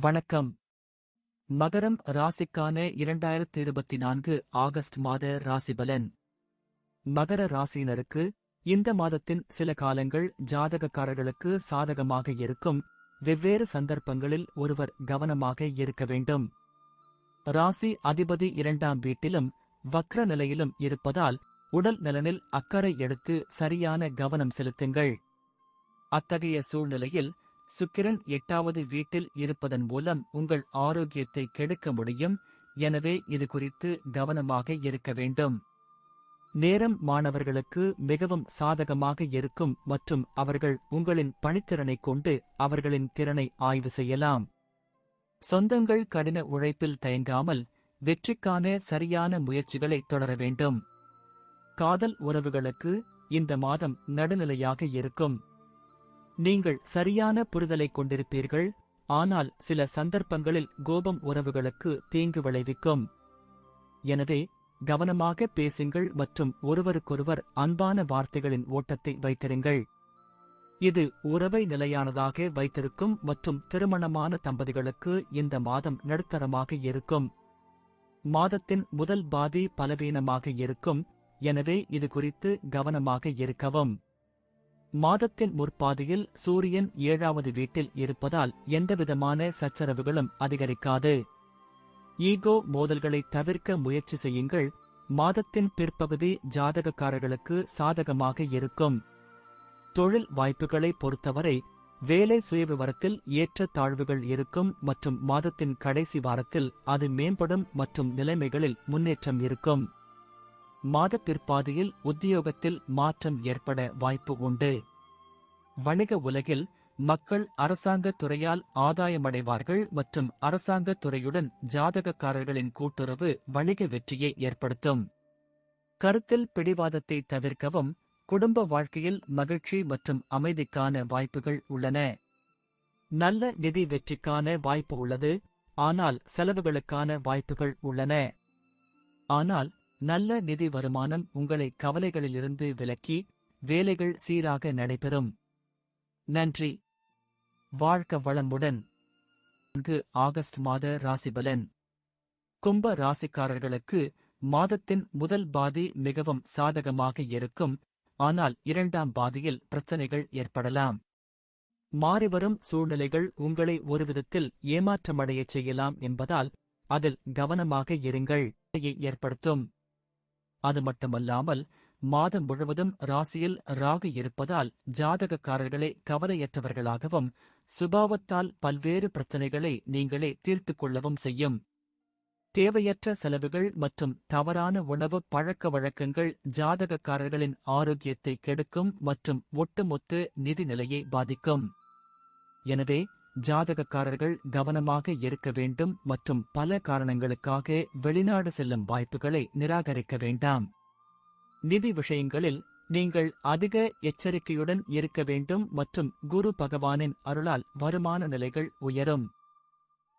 வணக்கம். மகரம் ராசிக்கான இரண்டாயிரத்தி இருபத்தி நான்கு ஆகஸ்ட் மாத ராசிபலன். மகர ராசியினருக்கு இந்த மாதத்தின் சில காலங்கள் ஜாதகக்காரர்களுக்கு சாதகமாக இருக்கும். வெவ்வேறு சந்தர்ப்பங்களில் ஒருவர் கவனமாக இருக்க வேண்டும். ராசி அதிபதி இரண்டாம் வீட்டிலும் வக்ர நிலையிலும் இருப்பதால் உடல் நலனில் அக்கறை எடுத்து சரியான கவனம் செலுத்துங்கள். அத்தகைய சூழ்நிலையில் சுக்கிரன் எட்டாவது வீட்டில் இருப்பதன் மூலம் உங்கள் ஆரோக்கியத்தை கெடுக்க முடியும். எனவே இது குறித்து கவனமாக இருக்க வேண்டும். நேரம் மாணவர்களுக்கு மிகவும் சாதகமாக இருக்கும் மற்றும் அவர்கள் உங்களின் பணித்திறனைக் கொண்டு அவர்களின் திறனை ஆய்வு செய்யலாம். சொந்தங்கள் கடின உழைப்பில் தயங்காமல் வெற்றிக்கான சரியான முயற்சிகளை தொடர வேண்டும். காதல் உறவுகளுக்கு இந்த மாதம் நடுநிலையாக இருக்கும். நீங்கள் சரியான புரிதலை கொண்டிருப்பீர்கள். ஆனால் சில சந்தர்ப்பங்களில் கோபம் உறவுகளுக்கு தீங்கு விளைவிக்கும். எனவே கவனமாக பேசுங்கள் மற்றும் ஒருவருக்கொருவர் அன்பான வார்த்தைகளின் ஓட்டத்தை வைத்திருங்கள். இது உறவை நிலையானதாக வைத்திருக்கும் மற்றும் திருமணமான தம்பதிகளுக்கு இந்த மாதம் நடுத்தரமாக இருக்கும். மாதத்தின் முதல் பாதி பலவீனமாக இருக்கும். எனவே இது குறித்து கவனமாக இருக்கவும். மாதத்தின் முற்பாதியில் சூரியன் ஏழாவது வீட்டில் இருப்பதால் எந்தவிதமான சச்சரவுகளும் அதிகரிக்காது. ஈகோ மோதல்களை தவிர்க்க முயற்சி செய்யுங்கள். மாதத்தின் பிற்பகுதி ஜாதகக்காரர்களுக்கு சாதகமாக இருக்கும். தொழில் வாய்ப்புகளை பொறுத்தவரை வேலை சுயவிவரத்தில் ஏற்ற தாழ்வுகள் இருக்கும் மற்றும் மாதத்தின் கடைசி வாரத்தில் அது மேம்படும் மற்றும் நிலைமைகளில் முன்னேற்றம் இருக்கும். மாதப்பிற்பாதையில் உத்தியோகத்தில் மாற்றம் ஏற்பட வாய்ப்பு உண்டு. வணிக உலகில் மக்கள் அரசாங்க துறையால் ஆதாயமடைவார்கள் மற்றும் அரசாங்க துறையுடன் ஜாதகக்காரர்களின் கூட்டுறவு வணிக வெற்றியை ஏற்படுத்தும். கருத்தில் பிடிவாதத்தை தவிர்க்கவும் குடும்ப வாழ்க்கையில் மகிழ்ச்சி மற்றும் அமைதிக்கான வாய்ப்புகள் உள்ளன. நல்ல நிதி வெற்றிக்கான வாய்ப்பு உள்ளது ஆனால் செலவுகளுக்கான வாய்ப்புகள் உள்ளன. ஆனால் நல்ல நிதி வருமானம் உங்களை கவலைகளிலிருந்து விலக்கி வேலைகள் சீராக நடைபெறும். நன்றி. வாழ்க்க வளமுடன். நான்கு ஆகஸ்ட் மாத ராசிபலன் கும்ப ராசிக்காரர்களுக்கு மாதத்தின் முதல் பாதி மிகவும் சாதகமாக இருக்கும். ஆனால் இரண்டாம் பாதியில் பிரச்சனைகள் ஏற்படலாம். மாறிவரும் சூழ்நிலைகள் உங்களை ஒரு விதத்தில் ஏமாற்றமடையச் செய்யலாம் என்பதால் அதில் கவனமாக இருங்கள். ஏற்படுத்தும். அது மட்டுமல்லாமல் மாதம் முழுவதும் ராசியில் ராகு இருப்பதால் ஜாதகக்காரர்களே கவலையற்றவர்களாகவும் சுபாவத்தால் பல்வேறு பிரச்சனைகளை நீங்களே தீர்த்துக் கொள்ளவும் செய்யும். தேவையற்ற செலவுகள் மற்றும் தவறான உணவு பழக்க வழக்கங்கள் ஜாதகக்காரர்களின் ஆரோக்கியத்தை கெடுக்கும் மற்றும் ஒட்டுமொத்த நிதி நிலையை பாதிக்கும். எனவே ஜாதகக்காரர்கள் கவனமாக இருக்க வேண்டும் மற்றும் பல காரணங்களுக்காக வெளிநாடு செல்லும் வாய்ப்புகளை நிராகரிக்க வேண்டாம். நிதி விஷயங்களில் நீங்கள் அதிக எச்சரிக்கையுடன் இருக்க வேண்டும் மற்றும் குரு பகவானின் அருளால் வருமான நிலைகள் உயரும்.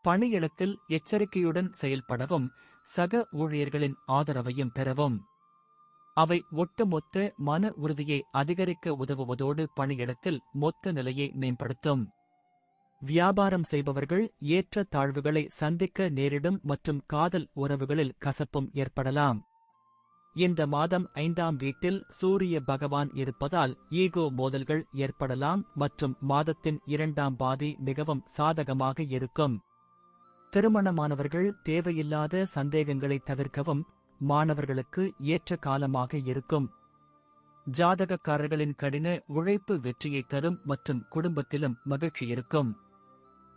பணியிடத்தில் எச்சரிக்கையுடன் செயல்படவும் சக ஊழியர்களின் ஆதரவையும் பெறவும். அவை ஒட்டுமொத்த மன உறுதியை அதிகரிக்க உதவுவதோடு பணியிடத்தில் மொத்த நிலையை மேம்படுத்தும். வியாபாரம் செய்பவர்கள் ஏற்ற தாழ்வுகளை சந்திக்க நேரிடும் மற்றும் காதல் உறவுகளில் கசப்பும் ஏற்படலாம். இந்த மாதம் ஐந்தாம் வீட்டில் சூரிய பகவான் இருப்பதால் ஈகோ மோதல்கள் ஏற்படலாம் மற்றும் மாதத்தின் இரண்டாம் பாதி மிகவும் சாதகமாக இருக்கும். திருமணமானவர்கள் தேவையில்லாத சந்தேகங்களை தவிர்க்கவும் மாணவர்களுக்கு ஏற்ற காலமாக இருக்கும். ஜாதகக்காரர்களின் கடின உழைப்பு வெற்றியை தரும் மற்றும் குடும்பத்திலும் மகிழ்ச்சி இருக்கும்.